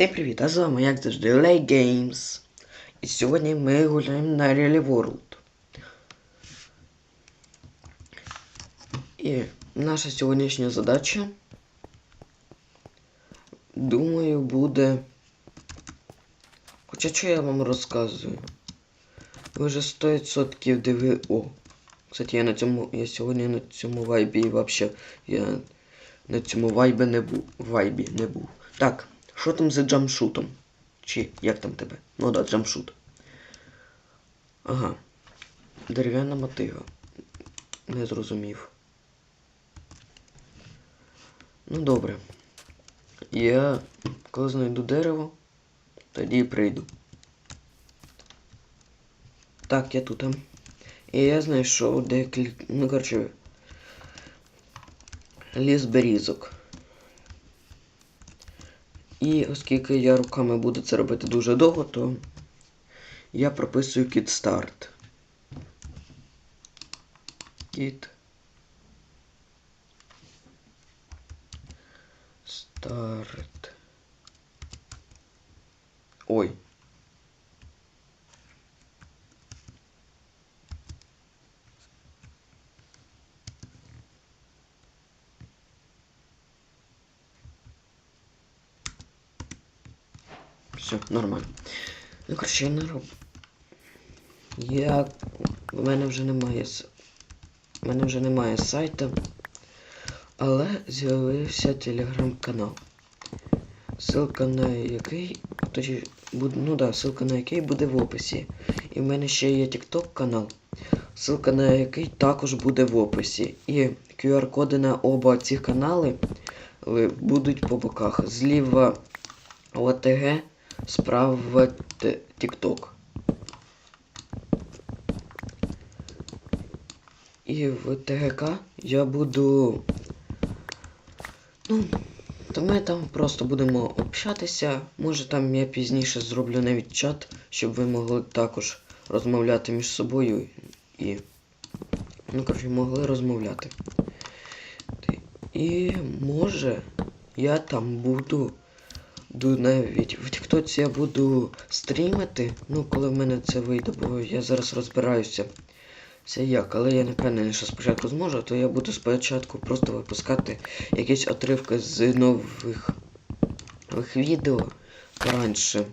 Всім привіт! А з вами, як завжди, Lay Games. І сьогодні ми гуляємо на Really World. І наша сьогоднішня задача, думаю, буде. Хоча що я вам розказую? Ви вже 100% диви. О! Кстати, я на цьому. Я сьогодні на цьому вайбі вообще. Я на цьому вайбі не був. Вайбі не був. Так. Що там за джамшутом? Чи як там тебе? Ну да, джамшут. Ага. Дерев'яна мотига. Не зрозумів. Ну добре. Я коли знайду дерево, тоді і прийду. Так, я тут. І я знайшов декілька. Ну, коротше. Ліс берізок. І оскільки я руками буду це робити дуже довго, то я прописую Kit Start. Kit Start. Ой. Все, нормально. Ну, коротше, я не роб. Я... У мене вже немає с... У мене вже немає сайту. Але з'явився телеграм-канал. Ссылка на який... Точі... Буд... Ну да, ссылка на який буде в описі. І в мене ще є TikTok канал. Ссылка на який також буде в описі. І QR-коди на оба ці канали будуть по боках. Зліва ОТГ справа TikTok. І в ТГК я буду. Ну, то ми там просто будемо общатися. Може там я пізніше зроблю навіть чат, щоб ви могли також розмовляти між собою і. Ну, коротше, могли розмовляти. І може я там буду навіть в Тіктоці я буду стрімити. Ну, коли в мене це вийде, бо я зараз розбираюся. Це як, але я не впевнений, що спочатку зможу, то я буду спочатку просто випускати якісь отривки з нових, нових відео раніше.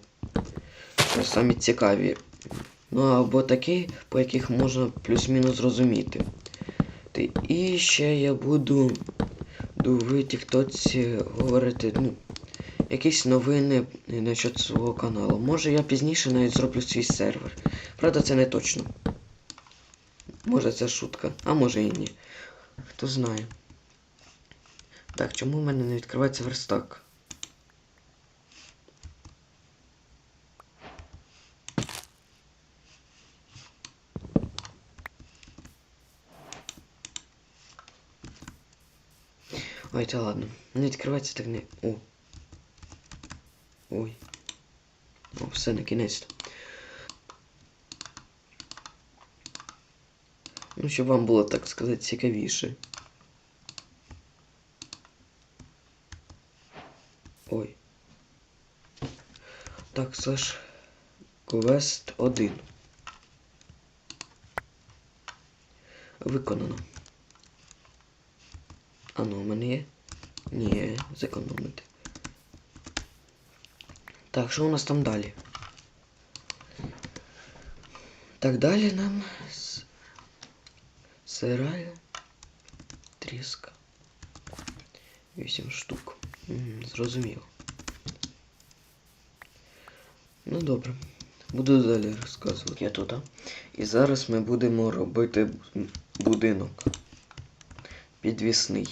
Самі цікаві. Ну або такі, по яких можна плюс-мінус зрозуміти. І ще я буду в Тіктоці говорити, ну, якісь новини насчет свого каналу. Може я пізніше навіть зроблю свій сервер. Правда, це не точно. Може це шутка, а може і ні. Хто знає. Так, чому в мене не відкривається верстак? Ой, та ладно. Не відкривається так не... О. Ой. О, все на кінець. Ну, щоб вам було, так сказати, цікавіше. Ой. Так, слеш квест 1. Виконано. А ну, у мене є? Ні, зекономити. Так, що у нас там далі? Так, далі нам сирає тріска. Вісім штук. Зрозуміло. Ну добре. Буду далі розказувати. Я тут. І зараз ми будемо робити будинок підвісний.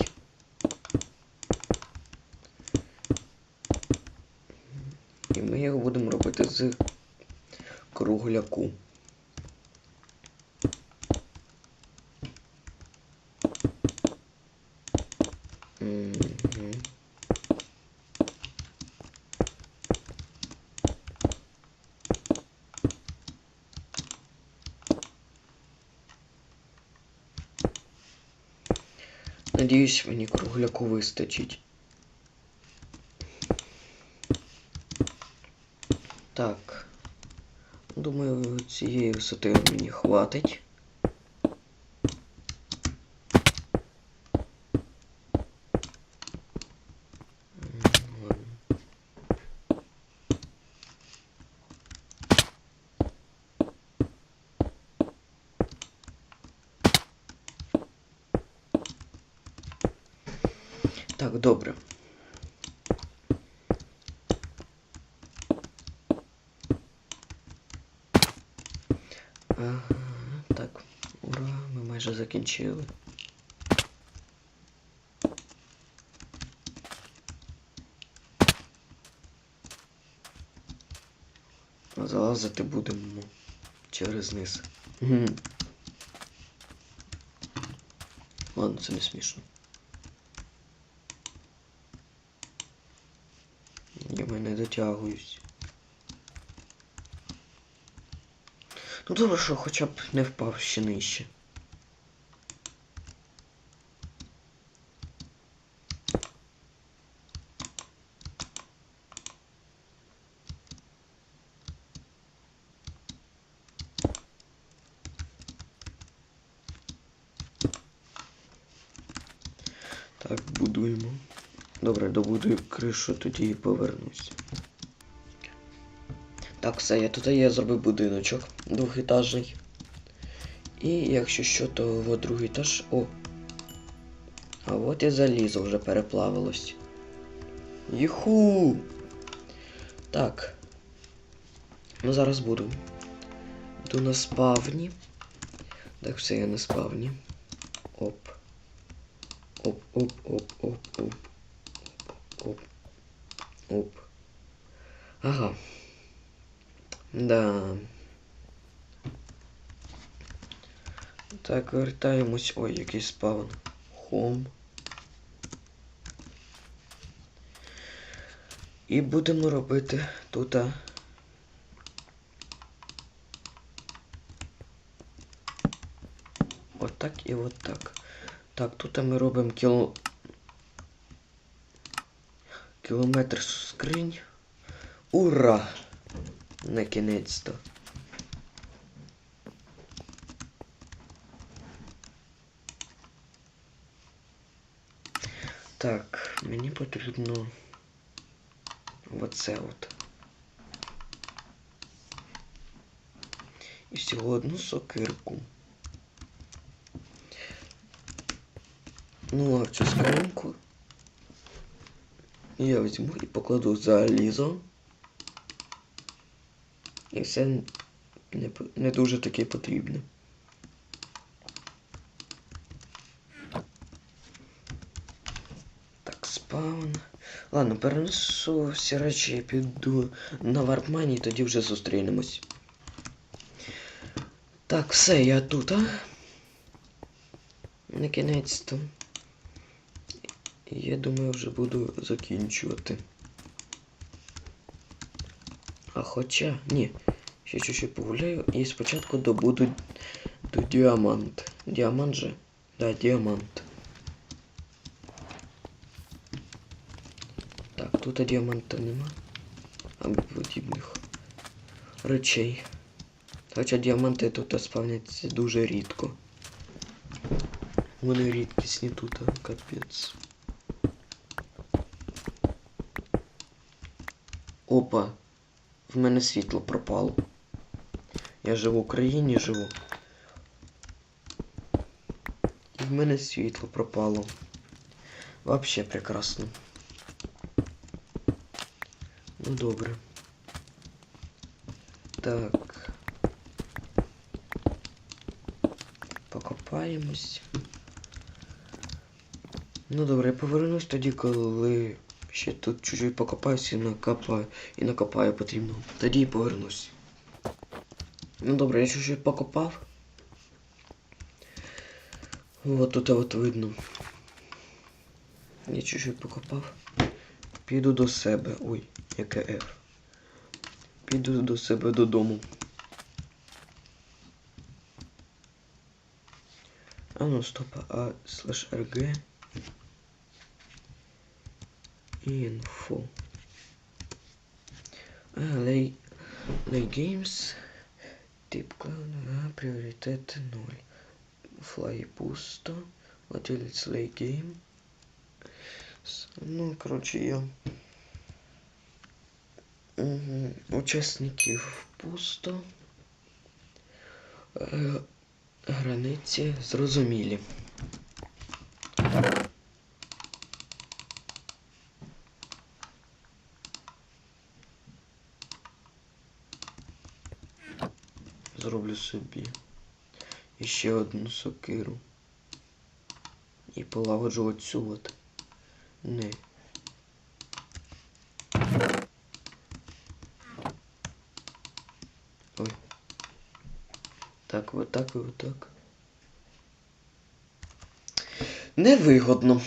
І ми його будемо робити з кругляку. Надіюсь, мені кругляку вистачить. Так. Думаю, цієї висоти мені хватить. Так, добре. Так, ура, ми майже закінчили. Залазити будемо через низ. Ладно, це не смішно. Я мене дотягуюсь. Ну добре, що хоча б не впав ще нижче. Так, будуємо. Добре, добудую кришу, тоді і повернусь. Так, все, я тут я зробив будиночок двохетажний. І якщо що, то от другий етаж. О! А от і залізо вже переплавилось. Юху! Так. Ну зараз буду. Йду на спавні. Так, все, я на спавні. Оп. Оп, оп, оп, оп, оп. Оп. Оп. Ага. Да. Так, вертаємось. Ой, який спавн. Хом. І будемо робити тут. Отак і отак. Так, тут ми робимо кіло... кілометр скринь. Ура! На кінець-то. Так, мені потрібно оце от. І всього одну сокирку. Ну, а в цю скриньку я візьму і покладу залізо. І все не, не дуже таке потрібне. Так, спаун. Ладно, перенесу всі речі і піду на варпмані, і тоді вже зустрінемось. Так, все, я тут, а? На кінець-то. Я думаю, вже буду закінчувати. А хоча, ні, ще чуть-чуть погуляю і спочатку добуду до діамант. Діамант же? Да, діамант. Так, тут діаманта нема. Або подібних речей. Хоча діаманти тут спавняться дуже рідко. Вони рідкісні тут, капець. Опа, в мене світло пропало. Я живу в Україні живу. І в мене світло пропало. Вообще прекрасно. Ну добре. Так. Покопаємось. Ну добре, я повернусь тоді, коли ще тут чуть-чуть і накопаю. І накопаю потрібно. Тоді і повернусь. Ну добре, я чуть-чуть покопав. Вот тут от видно. Я чуть-чуть покопав. Піду до себе. Ой, яке F. Піду до себе додому. А ну стоп, а слеш rg. Інфо. Але й- Play Games. Тип клана, пріоритет 0. Флай пусто. Владелец Play Game. Ну, коротше, я. Учасників пусто. Е, Границі зрозумілі. Зроблю собі іще одну сокиру. І полагоджу оцю от. Не. Ой. Так, вот так і вот так. Невигодно.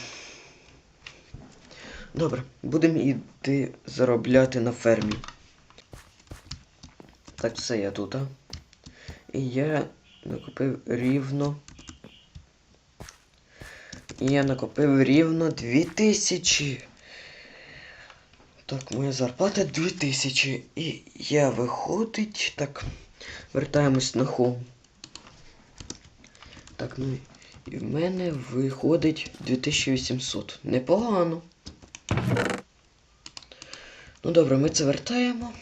Добре, будемо йти заробляти на фермі. Так, все я тут, а? І я накопив рівно. І я накопив рівно 2000. Так, моя зарплата 2000. І я виходить. Так, вертаємось на хом. Так, ну і в мене виходить 2800. Непогано. Ну добре, ми це вертаємо.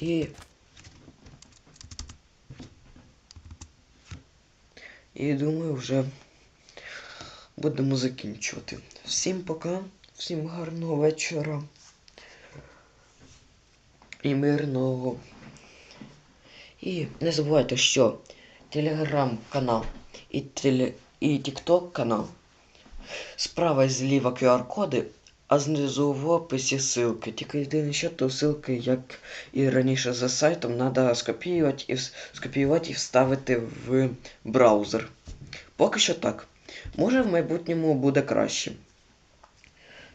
І. І думаю, вже будемо закінчувати. Всім пока, всім гарного вечора. І мирного. І не забувайте, що телеграм-канал і, тікток канал. Справа і зліва QR-коди, а знизу в описі ссылки. Тільки єдине, що то ссылки, як і раніше за сайтом, треба скопіювати і, скопіювати і вставити в браузер. Поки що так. Може в майбутньому буде краще.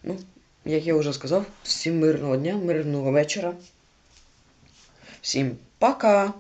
Ну, як я вже сказав, всім мирного дня, мирного вечора. Всім пока!